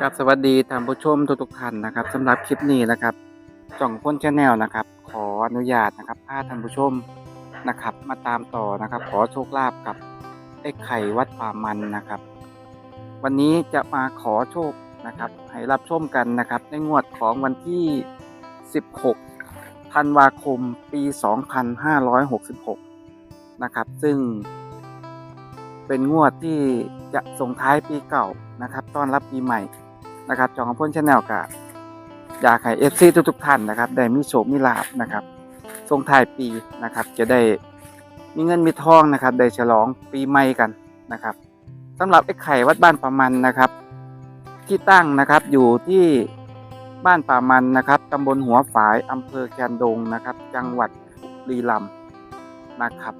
ครับสวัสดีท่านผู้ชมทุกๆท่านนะครับสำหรับคลิปนี้นะครับจ่องพ้นชาแนลนะครับ ขออนุญาตนะครับพาท่านผู้ชมนะครับ มาตามต่อนะครับ ขอโชคลาภกับไอ้ไข่วัดป่ามันนะครับ วันนี้จะมาขอโชคนะครับ ให้รับชมกันนะครับ ในงวดของวันที่ 16ธันวาคมปี 2566 นะครับ ซึ่งเป็นงวดที่จะส่งท้ายปีเก่านะครับ ต้อนรับปีใหม่ นะครับจองพ่นชาแนลกับอยากให้เอฟซีทุกๆท่านนะครับ ได้มีโชคมีลาบนะครับส่งท้ายปีนะครับ จะได้มีเงินมีทองนะครับ ได้ฉลองปีใหม่กันนะครับสำหรับไอ้ไข่วัดบ้านป่ามันนะครับ ที่ตั้งนะครับอยู่ที่บ้านป่ามันนะครับตำบลหัวฝายอำเภอแคนดงนะครับ จังหวัดรีรัมย์นะครับ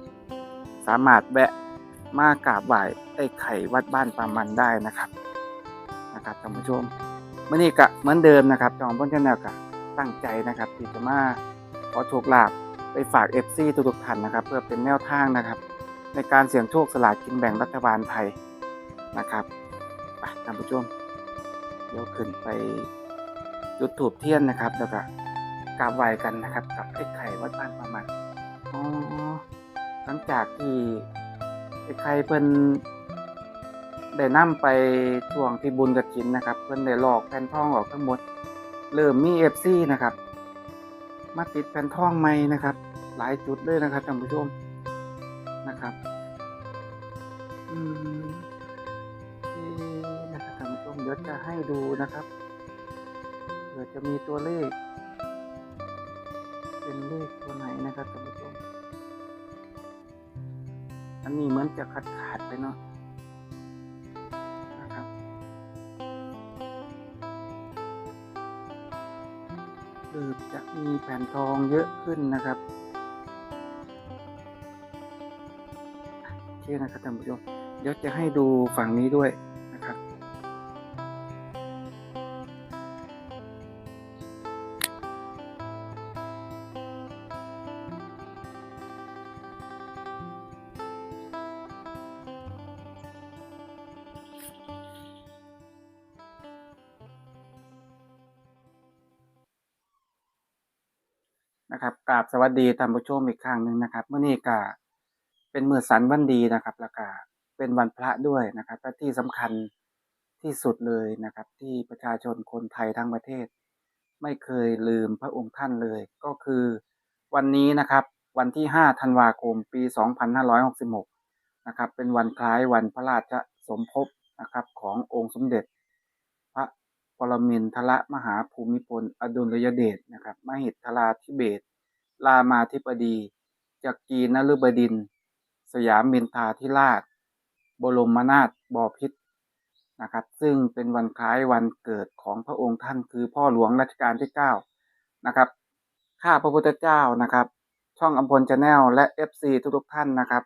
สามารถแวะมากราบไหว้ไอ้ไข่วัดบ้านป่ามันได้นะครับ นะครับท่านผู้ชมมื่อนี้ก็เหมือนเดิมนะครับจองพ้นชาแนลก็ตั้งใจนะครับที่จะมาขอโชคลาภไปฝากเอฟซีทุกๆท่านนะครับ เพื่อเป็นแนวทางนะครับ ในการเสี่ยงโชคสลากกินแบ่งรัฐบาลไทยนะครับไปท่านผู้ชมเดี๋ยวขึ้นไปจุดถูบเทียนนะครับแล้วก็กราบไหว้กันนะครับ กับไอ้ไข่วัดบ้านปามันอ๋อหลังจากที่ไอ้ใครเพิ่น ได้นำไปช่วงที่บุญกฐินนะครับ เพิ่นได้หลอกแผ่นทองออกทั้งหมด เริ่มมีเอฟซีนะครับ มาติดแผ่นทองใหม่นะครับ หลายจุดเลยนะครับท่านผู้ชมนะครับอืมนะครับท่านผู้ชมเดี๋ยวจะให้ดูนะครับเดี๋ยวจะมีตัวเลข เป็นเลขตัวไหนนะครับท่านผู้ชมอันนี้เหมือนจะขาดขาดไปเนาะ เริ่มจะมีแผ่นทองเยอะขึ้นนะครับโอเคนะครับท่านผู้ชมเดี๋ยวจะให้ดูฝั่งนี้ด้วย นะครับกราบสวัสดีท่านผู้ชมอีกครั้งหนึ่งนะครับเมื่อนี้ก็เป็นมือสันวันดีนะครับ แล้วก็เป็นวันพระด้วยนะครับและที่สำคัญที่สุดเลยนะครับ ที่ประชาชนคนไทยทั้งประเทศ ไม่เคยลืมพระองค์ท่านเลย ก็คือวันนี้นะครับ วันที่ 5 ธันวาคม ปี 2566 นะครับ เป็นวันคล้ายวันพระราชสมภพนะครับขององค์สมเด็จ ปรมินทรมหาภูมิพล อดุลยเดชนะครับ มหิทราธิเบศรามาธิบดีจักรีนฤบดิน สยามมินทาธิราช บรมนาถบพิตรนะครับ ซึ่งเป็นวันคล้ายวันเกิดของพระองค์ท่านคือพ่อหลวงรัชกาลที่ 9 นะครับ ข้าพระพุทธเจ้านะครับ ช่องอัมพลชาแนลและ FC ทุกๆท่านนะครับ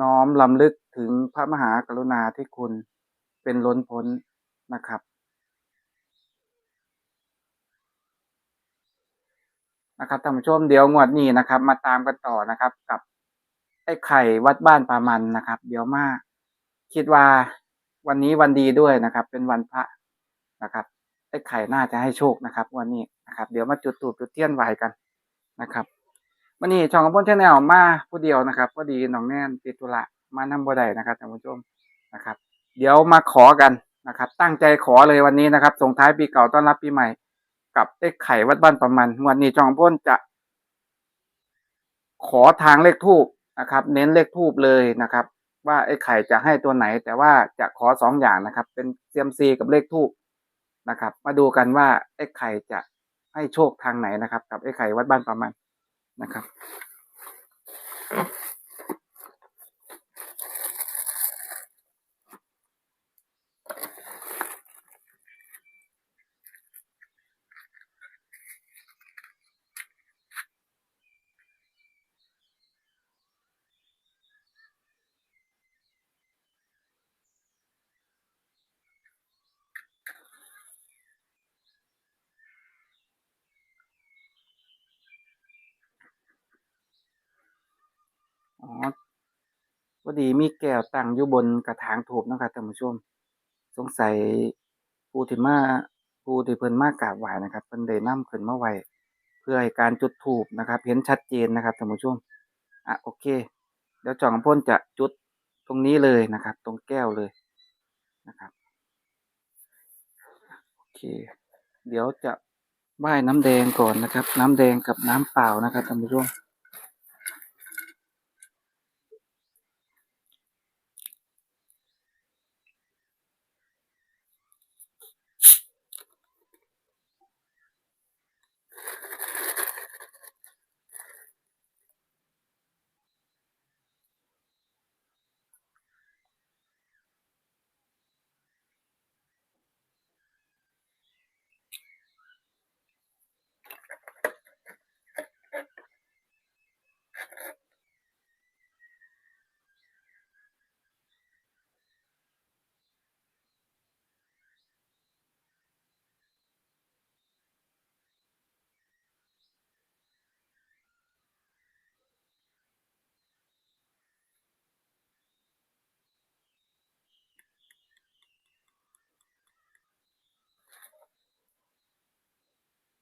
น้อมลำลึกถึงพระมหากรุณาธิคุณเป็นล้นพ้นนะครับ นะครับท่านผู้ชมเดี๋ยวงวดนี้นะครับ มาตามกันต่อนะครับ กับไอ้ไข่วัดบ้านปามันนะครับ เดี๋ยวมาคิดว่าวันนี้วันดีด้วยนะครับ เป็นวันพระนะครับ ไอ้ไข่น่าจะให้โชคนะครับ วันนี้นะครับ เดี๋ยวมาจุดตูปจุดเทียนไหวกันนะครับวันนี้ช่องของพ่นชาแนลมาผู้เดียวนะครับพอดีน้องแน่นติดธุระมานำบ่ได้นะครับท่านผู้ชมนะครับ เดี๋ยวมาขอกันนะครับ ตั้งใจขอเลยวันนี้นะครับส่งท้ายปีเก่าต้อนรับปีใหม่ กับไอ้ไข่วัดบ้านประมันวันนี้จองพ้นจะ ขอทางเลขทูบนะครับ เน้นเลขทูบเลยนะครับ ว่าไอ้ไข่จะให้ตัวไหน แต่ว่าจะขอสองอย่างนะครับ เป็นเซียมซีกับเลขทูบนะครับ มาดูกันว่าไอ้ไข่จะให้โชคทางไหนนะครับ กับไอ้ไข่วัดบ้านประมันนะครับ ดีมีแก้วตั้งอยู่บนกระถางถูบนะครับท่านผู้ชม สงสัยผู้ที่มาผู้ที่เพิ่นมากราบไหว้นะครับเพิ่นได้นำขึ้นมาไว้เพื่อให้การจุดธูปนะครับ เห็นชัดเจนนะครับท่านผู้ชมอะโอเคเดี๋ยวจอมพลจะจุดตรงนี้เลยนะครับ ตรงแก้วเลยนะครับโอเค เดี๋ยวจะไหว้น้ำแดงก่อนนะครับ น้ำแดงกับน้ำเปล่านะครับท่านผู้ชม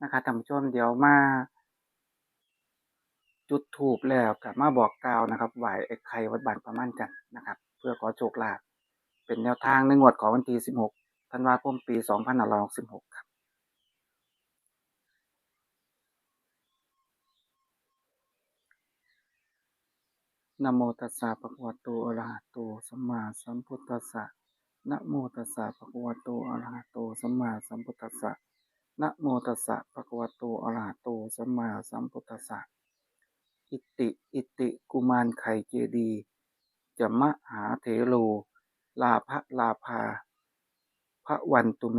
นะครับท่านผู้ชมเดี๋ยวมา จุดถูปแล้วกลับมาบอกกล่าวนะครับไหวไอ้ไข่วัดบานประมาณกันนะครับ เพื่อขอโชคลาภเป็นแนวทางในงวดของวันที่ 16 ธันวาคม ปี 2566 ครับนะโมตัสสะภะคะวะโตอะระหะโตสัมมาสัมพุทธัสสะนะโมตัสสะภะคะวะโตอะระหะโตสัมมาสัมพุทธัสสะ นะโมตัสสะภะคะวะโตอะระหะโตสัมมาสัมพุทธัสสะ อิติอิติกุมารไข่เจดียจะมหาเถโล ลาภะลาภาพระวันตุเม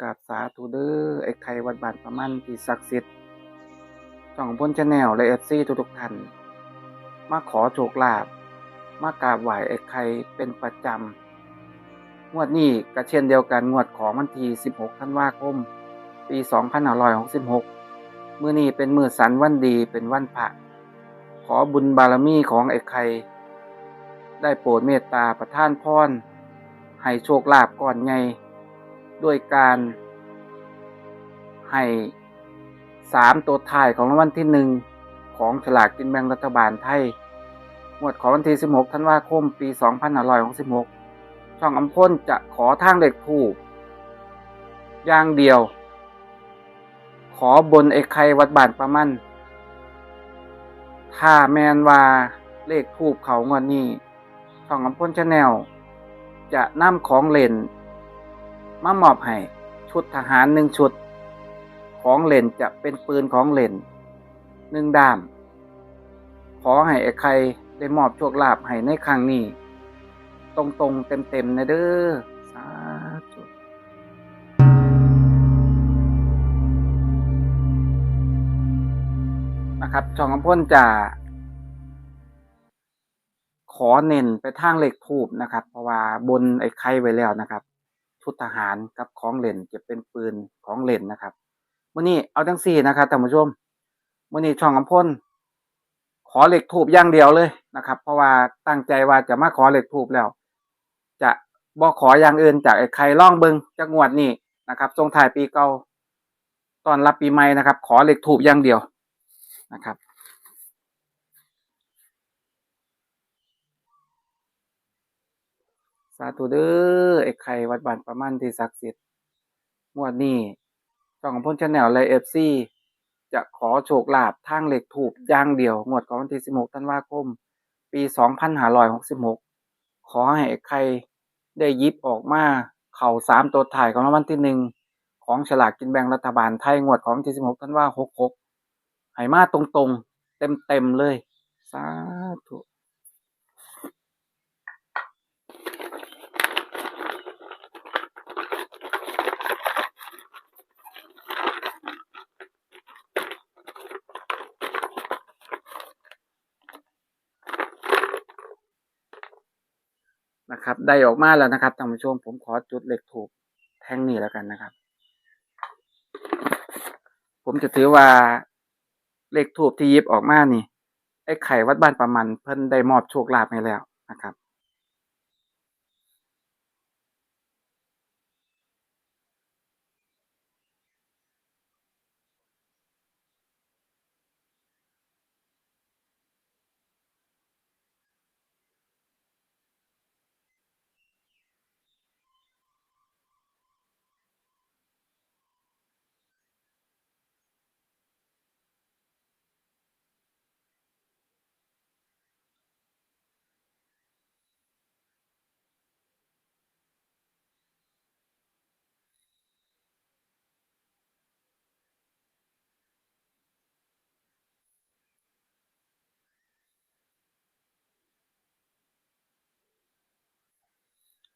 กราบสาธุเด้อไอ้ไข่วัดบานประมันที่ศักดิ์สิทธิ์ช่องพ้นชาแนลและเอฟซีทุกๆท่าน มาขอโชคลาภมากราบไหว้ไอ้ไข่เป็นประจำ งวดนี้ก็เช่นเดียวกันงวดของวันที่ 16 ธันวาคม ปี 2566 มื้อนี้เป็นมื้อสันวันดีเป็นวันพระ ขอบุญบารมีของไอ้ไข่ได้โปรดเมตตาประทานพร ให้โชคลาภก่อนไงด้วยการให้สามตัวท้ายของรางวัลที่หนึ่งของฉลากกินแบ่งรัฐบาลไทย งวดของวันที่ 16 ธันวาคม ปี 2566 ช่องอำพ้นจะขอทางเด็กถูกอย่างเดียว ขอบนไอ้ไข่วัดบานประมันถ้าแมนว่าเลขทูบเขางวดนี้ช่องอำพ้นชาแนลจะนำของเล่นมามอบให้ชุดทหารหนึ่งชุด ของเล่นจะเป็นปืนของเล่นหนึ่งด้าม ขอให้ไอ้ใครได้มอบโชคลาภให้ในครั้งนี้ ตรงๆ เต็มๆนะเด้อสาธุนะครับช่องของพ่นจะ ขอเน้นไปทางเหลขทูบนะครับ เพราะว่าบนไอ้ไข่ไว้แล้วนะครับ ชุดทหารกับของเล่นจะเป็นปืนของเล่นนะครับมื่อนี้เอาทั้งสี่นะครับท่านผู้ชมมื่อนี้ช่องอำพลขอเหล็กทูบอย่างเดียวเลยนะครับ เพราะว่าตั้งใจว่าจะมาขอเหล็กทูบแล้ว บ่ขออย่างอื่นจากไอ้ใครล่องเบิงจักงวดนี้นะครับทรงถ่ายปีเก่าตอนรับปีใหม่นะครับ ขอเหล็กทูบอย่างเดียวนะครับสาธุเด้อไอ้ไข่วัดบานประมาณที่ศักดิ์สิทธิ์งวดนี้ช่องของพ้นชาแนลแลเอฟซีจะขอโชคลาภทางเหล็กถูกอย่างเดียวงวดของวันที่16ธันวาคม ปี 2566 ขอให้ใคร ได้ยิบออกมาเข่าสามตัวถ่ายของรางวัลที่หนึ่งของฉลากกินแบ่งรัฐบาลไทยงวดของที่สิบหกท่านว่าคม66ให้มาตรงๆ เต็มๆเลย สาธุ นะครับ ได้ออกมาแล้วนะครับท่านผู้ชมผมขอจุดเหล็กถูกแท่งนี้แล้วกันนะครับ ผมจะถือว่าเหล็กถูกที่ยิบออกมานี่ไอ้ไข่วัดบ้านประมันเพิ่นได้มอบโชคลาภให้แล้วนะครับ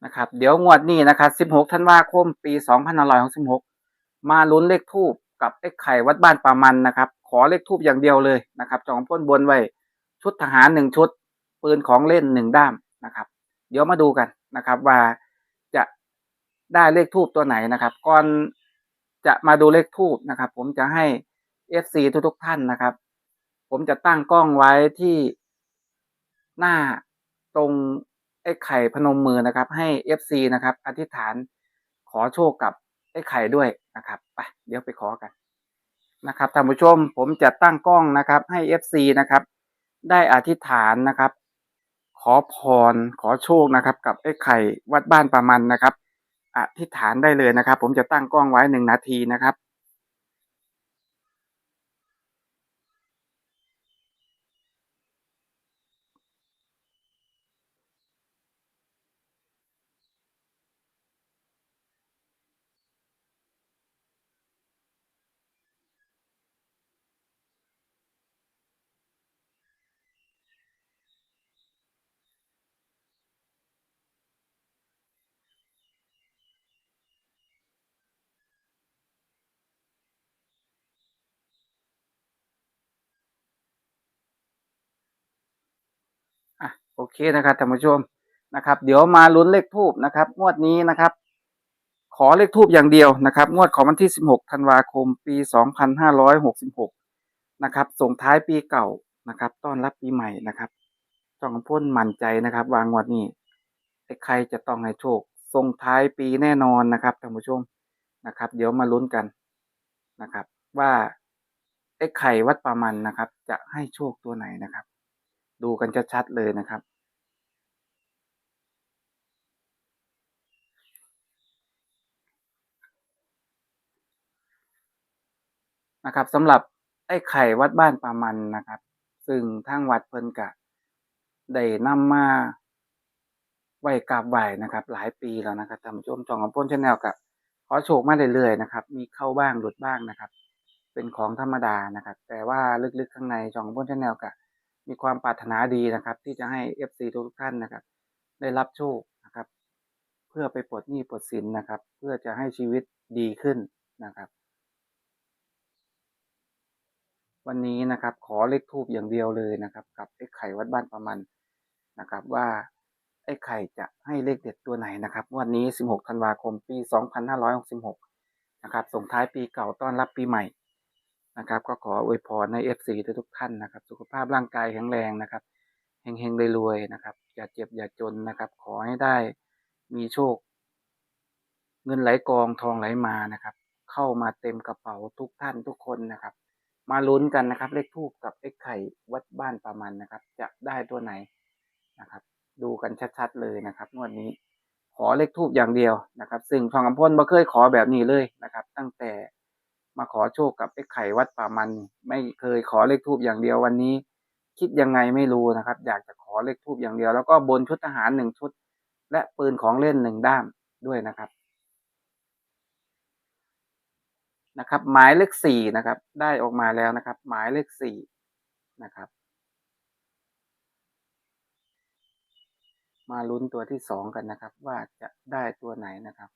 นะครับ เดี๋ยวงวดนี้นะครับ16ธันวาคมปี2566มาลุ้นเลขทูบกับไอ้ไข่วัดบ้านป่ามันนะครับ ขอเลขทูบอย่างเดียวเลยนะครับจองพ่นบนไว้ชุดทหารหนึ่งชุด ปืนของเล่นหนึ่งด้ามนะครับ เดี๋ยวมาดูกันนะครับว่าจะได้เลขทูบตัวไหนนะครับ ก่อนจะมาดูเลขทูบนะครับ ผมจะให้ FC ทุกๆท่านนะครับ ผมจะตั้งกล้องไว้ที่หน้าตรง อ้ไข่พนมมือนะครับ ให้ FC นะครับ อธิษฐานขอโชคกับไอ้ไข่ด้วยนะครับไปเดี๋ยวไปขอกันนะครับท่านผู้ชมผมจะตั้งกล้องนะครับ ให้ FC นะครับ ได้อธิษฐานนะครับ ขอพรขอโชคนะครับ กับไอ้ไข่วัดบ้านประมันนะครับ อธิษฐานได้เลยนะครับ ผมจะตั้งกล้องไว้หนึ่งนาทีนะครับ โอเคนะครับท่านผู้ชมนะครับ เดี๋ยวมาลุ้นเลขทูบนะครับ งวดนี้นะครับ ขอเลขทูบอย่างเดียวนะครับ งวดของวันที่ 16ธันวาคม ปี 2566 นะครับ ส่งท้ายปีเก่านะครับ ต้อนรับปีใหม่นะครับจองพ่นมั่นใจนะครับ วางงวดนี้ไอ้ใครจะต้องให้โชค ส่งท้ายปีแน่นอนนะครับท่านผู้ชมนะครับ เดี๋ยวมาลุ้นกันนะครับ ว่าไอ้ไข่วัดประมันนะครับ จะให้โชคตัวไหนนะครับ ดูกันชัดๆเลยนะครับ นะครับสำหรับไอ้ไข่วัดบ้านปามันนะครับ ซึ่งทางวัดเพิ่นกะได้นำมาไว้กราบไหว้นะครับ หลายปีแล้วนะครับท่านผู้ชมจองกับพ้นชาแนลกับขอโชคมาเรื่อยๆนะครับ มีเข้าบ้างหลุดบ้างนะครับ เป็นของธรรมดานะครับ แต่ว่าลึกๆข้างในจองกับพ้นชาแนลกับ มีความปรารถนาดีนะครับ ที่จะให้ FC ทุกท่านนะครับ ได้รับโชคนะครับ เพื่อไปปลดหนี้ปลดสินนะครับ เพื่อจะให้ชีวิตดีขึ้นนะครับ วันนี้นะครับ ขอเลขทูบอย่างเดียวเลยนะครับ กับไอ้ไข่วัดบ้านประมันนะครับ ว่าไอ้ไข่จะให้เลขเด็ดตัวไหนนะครับ วันนี้ 16 ธันวาคม ปี 2566 นะครับ ส่งท้ายปีเก่าต้อนรับปีใหม่ นะครับ ก็ขออวยพรใน FC ทุกท่านนะครับ สุขภาพร่างกายแข็งแรงนะครับเฮงๆรวยๆนะครับ อย่าเจ็บอย่าจนนะครับ ขอให้ได้มีโชค เงินไหลกองทองไหลมานะครับ เข้ามาเต็มกระเป๋าทุกท่านทุกคนนะครับ มาลุ้นกันนะครับ เลขทูบกับไอ้ไข่วัดบ้านประมันนะครับ จะได้ตัวไหนนะครับ ดูกันชัดๆเลยนะครับงวดนี้ขอเลขทูบอย่างเดียวนะครับ ซึ่งทองคำพ่นบ่เคยขอแบบนี้เลยนะครับ ตั้งแต่ มาขอโชคกับไอ้ไข่วัดป่ามัน ไม่เคยขอเลขทูบอย่างเดียววันนี้ คิดยังไงไม่รู้นะครับ อยากจะขอเลขทูบอย่างเดียว แล้วก็บนชุดทหารหนึ่งชุด และปืนของเล่นหนึ่งด้ามด้วยนะครับนะครับ หมายเลขสี่นะครับ ได้ออกมาแล้วนะครับ หมายเลขสี่นะครับ มาลุ้นตัวที่สองกันนะครับ ว่าจะได้ตัวไหนนะครับ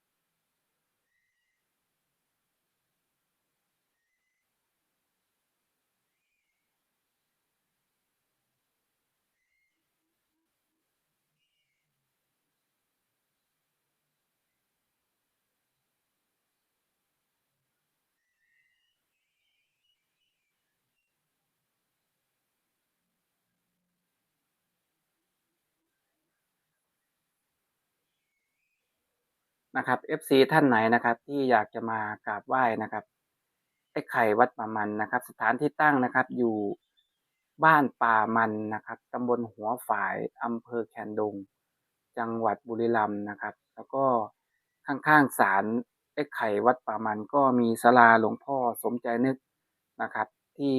นะครับ FC ท่านไหนนะครับ ที่อยากจะมากราบไหว้นะครับไอ้ไข่วัดป่ามันนะครับ สถานที่ตั้งนะครับ อยู่บ้านป่ามันนะครับตำบลหัวฝายอำเภอแคนดง จังหวัดบุรีรัมย์นะครับ แล้วก็ข้างๆศาลไอ้ไข่วัดป่ามันก็มีศาลาหลวงพ่อสมใจนึกนะครับ ที่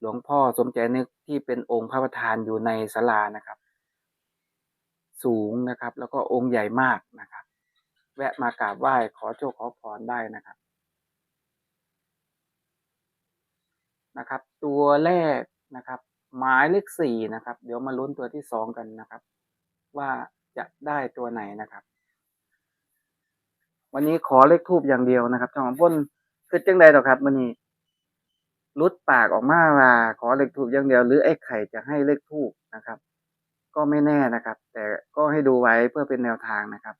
หลวงพ่อสมใจนึกที่เป็นองค์พระประธานอยู่ในศาลานะครับ สูงนะครับ แล้วก็องค์ใหญ่มากนะครับ แวะมากราบไหว้ขอโชคขอพรได้นะครับ นะครับ ตัวแรกนะครับ หมายเลขสี่นะครับ เดี๋ยวมาลุ้นตัวที่สองกันนะครับ ว่าจะได้ตัวไหนนะครับ วันนี้ขอเลขทูบอย่างเดียวนะครับช่องพ่นคือจังใดหรอครับวันนี้รุดปากออกมาว่าขอเลขทูบอย่างเดียว หรือไอ้ไข่จะให้เลขทูบนะครับ ก็ไม่แน่นะครับ แต่ก็ให้ดูไว้เพื่อเป็นแนวทางนะครับ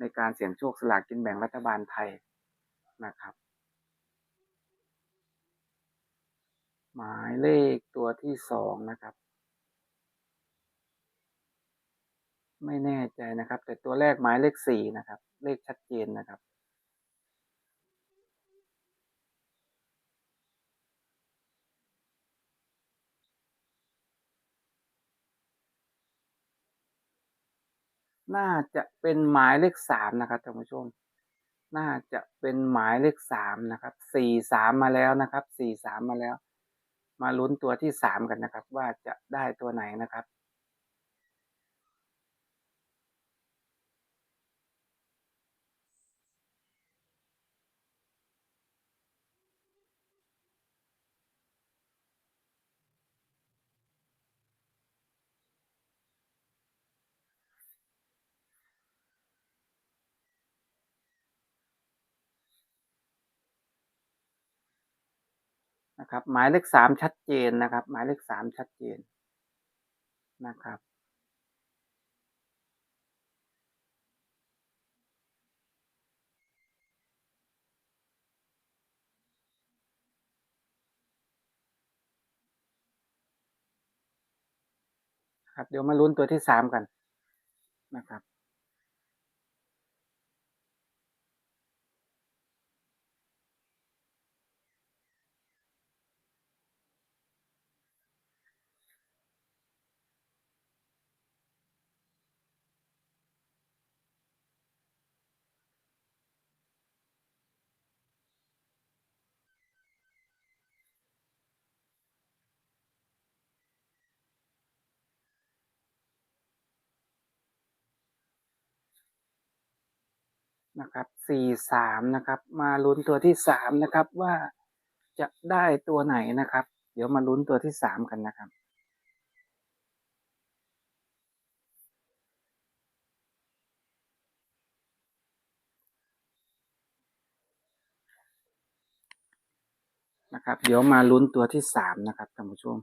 ในการเสี่ยงโชคสลากกินแบ่งรัฐบาลไทยนะครับ หมายเลขตัวที่สองนะครับ ไม่แน่ใจนะครับ แต่ตัวแรกหมายเลขสี่นะครับ เลขชัดเจนนะครับ น่าจะเป็นหมายเลขสามนะครับท่านผู้ชม น่าจะเป็นหมายเลขสามนะครับสี่สามมาแล้วนะครับสี่สามมาแล้ว มาลุ้นตัวที่สามกันนะครับ ว่าจะได้ตัวไหนนะครับ นะครับ หมายเลขสามชัดเจนนะครับ หมายเลขสามชัดเจนนะครับ ครับ เดี๋ยวมาลุ้นตัวที่สามกันนะครับ นะครับสี่สามนะครับ มาลุ้นตัวที่สามนะครับว่าจะได้ตัวไหนนะครับ เดี๋ยวมาลุ้นตัวที่สามกันนะครับนะครับ เดี๋ยวมาลุ้นตัวที่สามนะครับท่านผู้ชม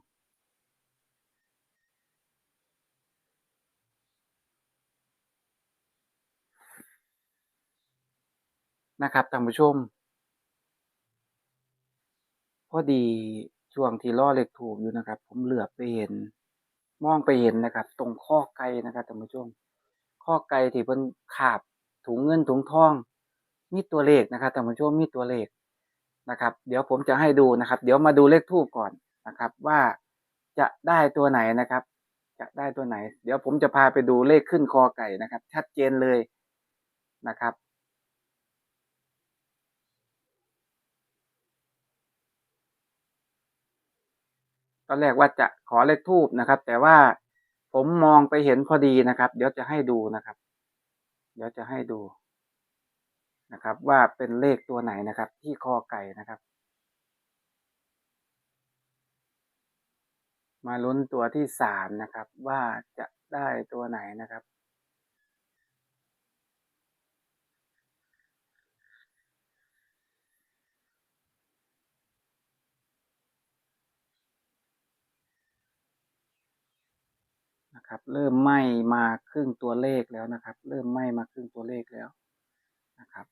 นะครับท่านผู้ชม พอดีช่วงที่ล่อเหลขถูกอยู่นะครับ ผมเหลือไปเห็น มองไปเห็นนะครับ ตรงข้อไก่นะครับท่านผู้ชม ข้อไก่ที่เพิ่นขาบถุงเงินถุงทอง มีตัวเลขนะครับท่านผู้ชมมีตัวเลขนะครับ เดี๋ยวผมจะให้ดูนะครับ เดี๋ยวมาดูเลขทูบก่อนนะครับ ว่าจะได้ตัวไหนนะครับ จะได้ตัวไหน เดี๋ยวผมจะพาไปดูเลขขึ้นคอไก่นะครับ ชัดเจนเลยนะครับ อนแรกว่าจะขอเลขทูบนะครับ แต่ว่าผมมองไปเห็นพอดีนะครับ เดี๋ยวจะให้ดูนะครับ เดี๋ยวจะให้ดูนะครับ ว่าเป็นเลขตัวไหนนะครับ ที่คอไก่นะครับ มาลุ้นตัวที่สามนะครับ ว่าจะได้ตัวไหนนะครับ นะครับ เริ่มไหม้มาครึ่งตัวเลขแล้วนะครับ เริ่มไหม้มาครึ่งตัวเลขแล้วนะครับ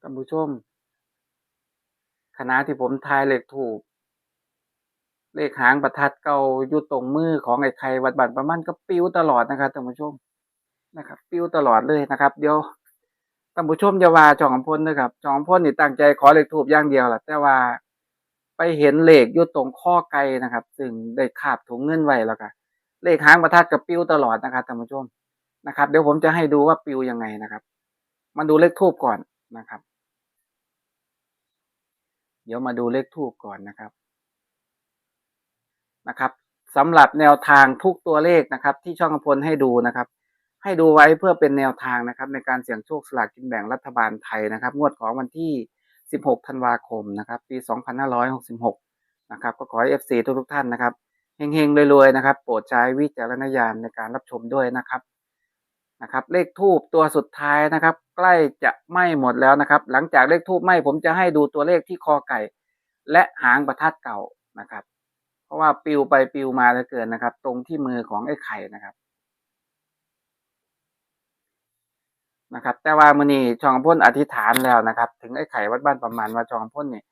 ท่านผู้ชม ขณะที่ผมทายเลขถูก เลขหางประทัดเก่าอยู่ตรงมือของไอ้ไข่วัดบัตรประมันก็ปิ้วตลอดนะครับท่านผู้ชมนะครับปิ้วตลอดเลยนะครับ เดี๋ยวท่านผู้ชมจะว่าจองพลนะครับจองพลนี่ตั้งใจขอเลขถูกอย่างเดียวแหละแต่ว่าไปเห็นเลขอยู่ตรงข้อไก่นะครับ ซึ่งได้คาบถุงเงินไว้แล้วก็เลขหางประทัดกับปิ้วตลอดนะครับท่านผู้ชมนะครับ เดี๋ยวผมจะให้ดูว่าปิ้วยังไงนะครับ มาดูเลขทูบก่อนนะครับ เดี๋ยวมาดูเลขทูบก่อนนะครับนะครับสำหรับแนวทางทุกตัวเลขนะครับ ที่ช่องพลให้ดูนะครับ ให้ดูไว้เพื่อเป็นแนวทางนะครับ ในการเสี่ยงโชคสลากกินแบ่งรัฐบาลไทยนะครับ งวดของวันที่ 16 ธันวาคมนะครับ ปี 2566 นะครับ ก็ขอให้ FC ทุกทุกๆท่านนะครับเฮงๆรวยๆนะครับ โปรดใช้วิจารณญาณในการรับชมด้วยนะครับ นะครับ เลขทูบตัวสุดท้ายนะครับ ใกล้จะไหม้หมดแล้วนะครับ หลังจากเลขทูบไหม้ผมจะให้ดูตัวเลขที่คอไก่ และหางประทัดเก่านะครับ เพราะว่าปิวไปปิวมาเหลือเกินนะครับ ตรงที่มือของไอ้ไข่นะครับนะครับ แต่ว่ามือนี้จองพ่นอธิษฐานแล้วนะครับ ถึงไอ้ไข่วัดบ้านประมาณว่าจองพ่นเนี่ย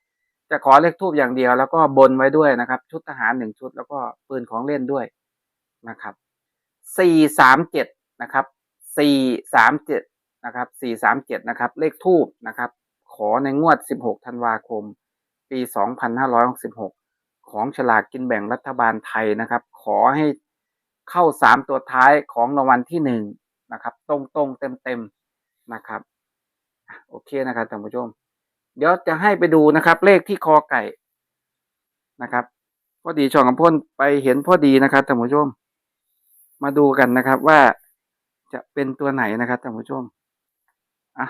จะขอเลขทูบอย่างเดียวแล้วก็บนไว้ด้วยนะครับ ชุดทหารหนึ่งชุดแล้วก็ปืนของเล่นด้วยนะครับสี่สามเจ็ดนะครับ สี่สามเจ็ดนะครับสี่สามเจ็ดนะครับ เลขทูบนะครับ ขอในงวดสิบหกธันวาคม ปีสองพันห้าร้อยหกสิบหกของฉลากกินแบ่งรัฐบาลไทยนะครับ ขอให้เข้าสามตัวท้ายของรางวัลที่หนึ่งนะครับ ตรงตรงเต็มเต็มๆนะครับโอเคนะครับท่านผู้ชม เดี๋ยวจะให้ไปดูนะครับ เลขที่คอไก่นะครับพอดีช่องกำพ่นไปเห็นพอดีนะครับท่านผู้ชม มาดูกันนะครับว่า จะเป็นตัวไหนนะครับท่านผู้ชมอะ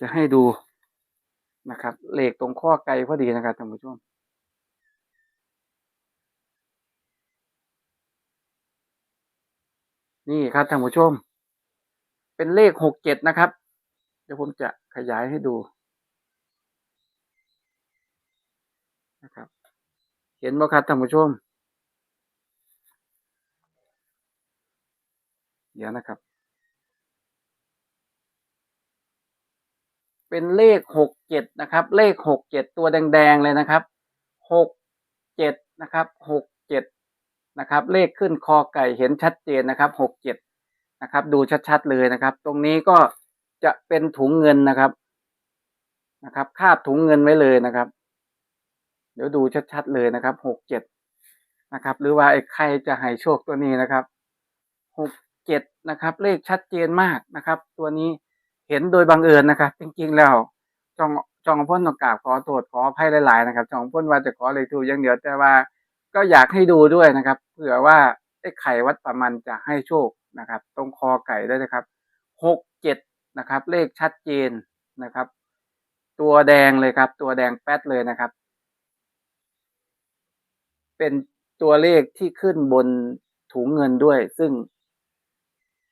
จะให้ดูนะครับเลขตรงข้อไก่พอดีนะครับท่านผู้ชมนี่ครับท่านผู้ชม เป็นเลขหกเจ็ดนะครับ เดี๋ยวผมจะขยายให้ดูนะครับ เห็นไหมครับท่านผู้ชม เดี๋ยนะครับ เป็นเลขหกเจ็ดนะครับ เลขหกเจ็ดตัวแดง ๆ เลยนะครับหกเจ็ดนะครับหกเจ็ดนะครับ เลขขึ้นคอไก่เห็นชัดเจนนะครับหกเจ็ดนะครับ ดูชัดๆเลยนะครับ ตรงนี้ก็จะเป็นถุงเงินนะครับนะครับ คาบถุงเงินไว้เลยนะครับ เดี๋ยวดูชัดๆเลยนะครับหกเจ็ดนะครับ หรือว่าไอ้ใครจะให้โชคตัวนี้นะครับหก เจ็ดนะครับ เลขชัดเจนมากนะครับ ตัวนี้เห็นโดยบังเอิญนะครับ จริงๆแล้วจองจองพ่นต้องกราบขอโทษขออภัยหลายๆนะครับจองพ่นว่าจะขอเลยถูอย่างเดียวแต่ว่าก็อยากให้ดูด้วยนะครับเผื่อว่าไอ้ไข่วัดประมันจะให้โชคนะครับ ตรงคอไก่ได้วยนะครับหกเจ็ดนะครับ เลขชัดเจนนะครับ ตัวแดงเลยครับ ตัวแดงแป๊ดเลยนะครับ เป็นตัวเลขที่ขึ้นบนถุงเงินด้วย ซึ่ง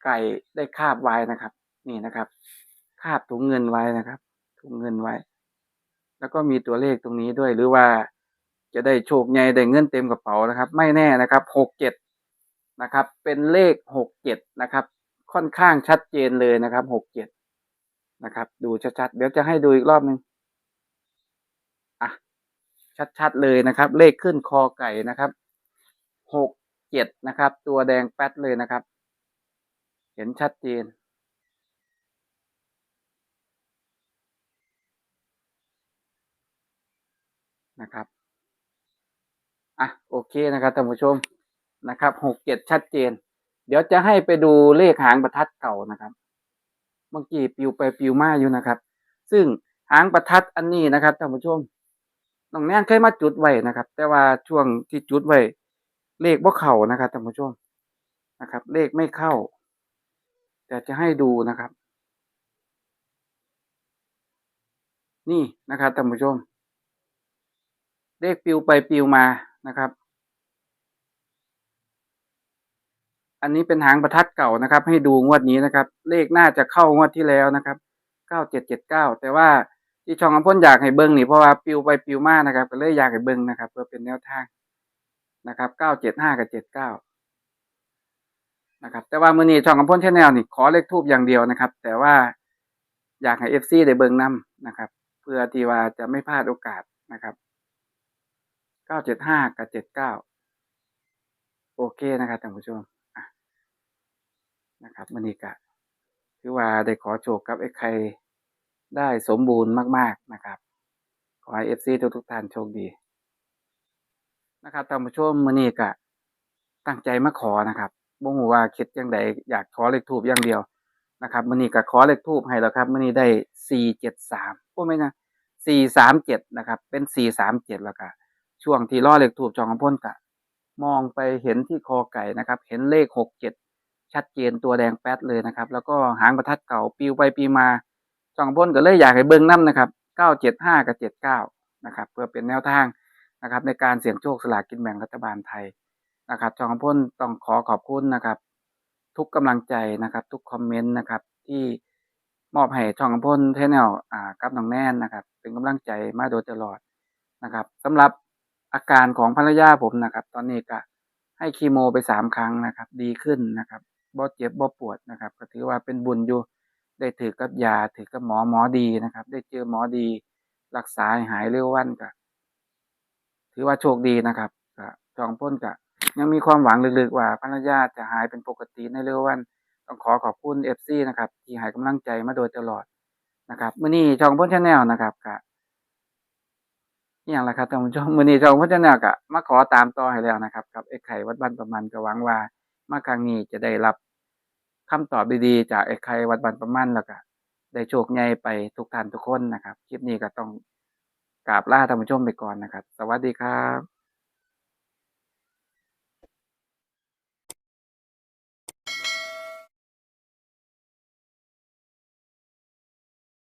ไก่ได้คาบไว้นะครับ นี่นะครับ คาบถุงเงินไว้นะครับถุงเงินไว้ แล้วก็มีตัวเลขตรงนี้ด้วยหรือว่าจะได้โชคใหญ่ได้เงินเต็มกระเป๋านะครับ ไม่แน่นะครับหกเจ็ดนะครับ เป็นเลขหกเจ็ดนะครับ ค่อนข้างชัดเจนเลยนะครับหกเจ็ดนะครับ ดูชัดๆเดี๋ยวจะให้ดูอีกรอบหนึ่งอะชัดๆเลยนะครับ เลขขึ้นคอไก่นะครับหกเจ็ดนะครับ ตัวแดงแป๊ดเลยนะครับ เห็นชัดเจน นะครับ อะ โอเคนะครับท่านผู้ชมนะครับหกเจ็ดชัดเจน เดี๋ยวจะให้ไปดูเลขหางประทัดเก่านะครับ เมื่อกี้ปิวไปปิวมาอยู่นะครับ ซึ่งหางประทัดอันนี้นะครับท่านผู้ชมน้องแนนเคยมาจุดไว้นะครับ แต่ว่าช่วงที่จุดไว้เลขบ่เข้านะครับท่านผู้ชมนะครับ เลขไม่เข้า แต่จะให้ดูนะครับ นี่นะครับท่านผู้ชม เลขปิวไปปิวมานะครับ อันนี้เป็นหางประทัดเก่านะครับ ให้ดูงวดนี้นะครับ เลขน่าจะเข้างวดที่แล้วนะครับเก้าเจ็ดเจ็ดเก้าแต่ว่าที่ช่องอำพ่นอยากให้เบิ้งนี่เพราะว่าปิวไปปิวมานะครับ ก็เลยอยากให้เบิ้งนะครับ เพื่อเป็นแนวทางนะครับเก้าเจ็ดห้ากับเจ็ดเก้า นะครับ แต่ว่ามือนี้ช่องอำพ่นชาแนลนี่ขอเลขทูบอย่างเดียวนะครับ แต่ว่าอยากให้เอฟซีได้เบิงนํนะครับ เพื่อที่ว่าจะไม่พลาดโอกาสนะครับเก้าเจ็ดห้ากับเจ็ดเก้าโอเคนะครับท่านผู้ชมนะครับมันนี้ก็ถือว่าได้ขอโชคกับไอ้ใครได้สมบูรณ์มาก ๆนะครับ ขอให้เอฟซีทุกๆท่านโชคดีนะครับท่านผู้ชมมันนี้ก็ตั้งใจมาขอนะครับ บ่ฮู้ว่าคิดยังไดอยากขอเลขทูบอย่างเดียวนะครับมันนี้ก็ขอเลขทูบให้แล้วครับมันนี้ได้สี่เจ็ดสามโอ้ไหมนะสี่สามเจ็ดนะครับ เป็นสี่สามเจ็ดแล้วก็ช่วงที่ล่อเล็กถูกจองพ่นกะ มองไปเห็นที่คอไก่นะครับ เห็นเลขหกเจ็ดชัดเจนตัวแดงแป๊ดเลยนะครับ แล้วก็หางประทัดเก่าปิวไปปีมาจองพ่นก็เลยอยากให้เบิ้งน้ำนะครับเก้าเจ็ดห้ากับเจ็ดเก้านะครับ เพื่อเป็นแนวทางนะครับ ในการเสี่ยงโชคสลากกินแบ่งรัฐบาลไทย นะครับจองพ่นต้องขอขอบคุณนะครับ ทุกกำลังใจนะครับ ทุกคอมเมนต์นะครับ ที่มอบให้ช่องพ่นเทนแนลอ่ากับน้องแน่นนะครับ เป็นกำลังใจมาโดยตลอดนะครับสำหรับอาการของภรรยาผมนะครับ ตอนนี้ก็ให้คีโมไปสามครั้งนะครับ ดีขึ้นนะครับบ่เจ็บบ่ปวดนะครับ ก็ถือว่าเป็นบุญอยู่ได้ถือกับยาถือกับหมอหมอดีนะครับ ได้เจอหมอดี รักษาหายเร็ววันก็ถือว่าโชคดีนะครับก็จองพ่นก็ ยังมีความหวังลึกๆว่าภรรยาจะหายเป็นปกติในเร็ววันต้องขอขอบคุณเอฟซีนะครับ ที่ให้กำลังใจมาโดยตลอดนะครับมื้อนี้ช่องพ่นชาแนลนะครับก็อย่างละครับท่านผู้ชมมื้อนี้ช่องพ่นชาแนลก็มาขอตามต่อให้แล้วนะครับ กับไอ้ไข่วัดบ้านประมันก็หวังว่ามาครั้งนี้จะได้รับคำตอบดีๆ จากไอ้ไข่วัดบ้านประมันแล้วก็ได้โชคใหญ่ไปทุกท่านทุกคนนะครับ คลิปนี้ก็ต้องกราบลาท่านผู้ชมไปก่อนนะครับ สวัสดีครับ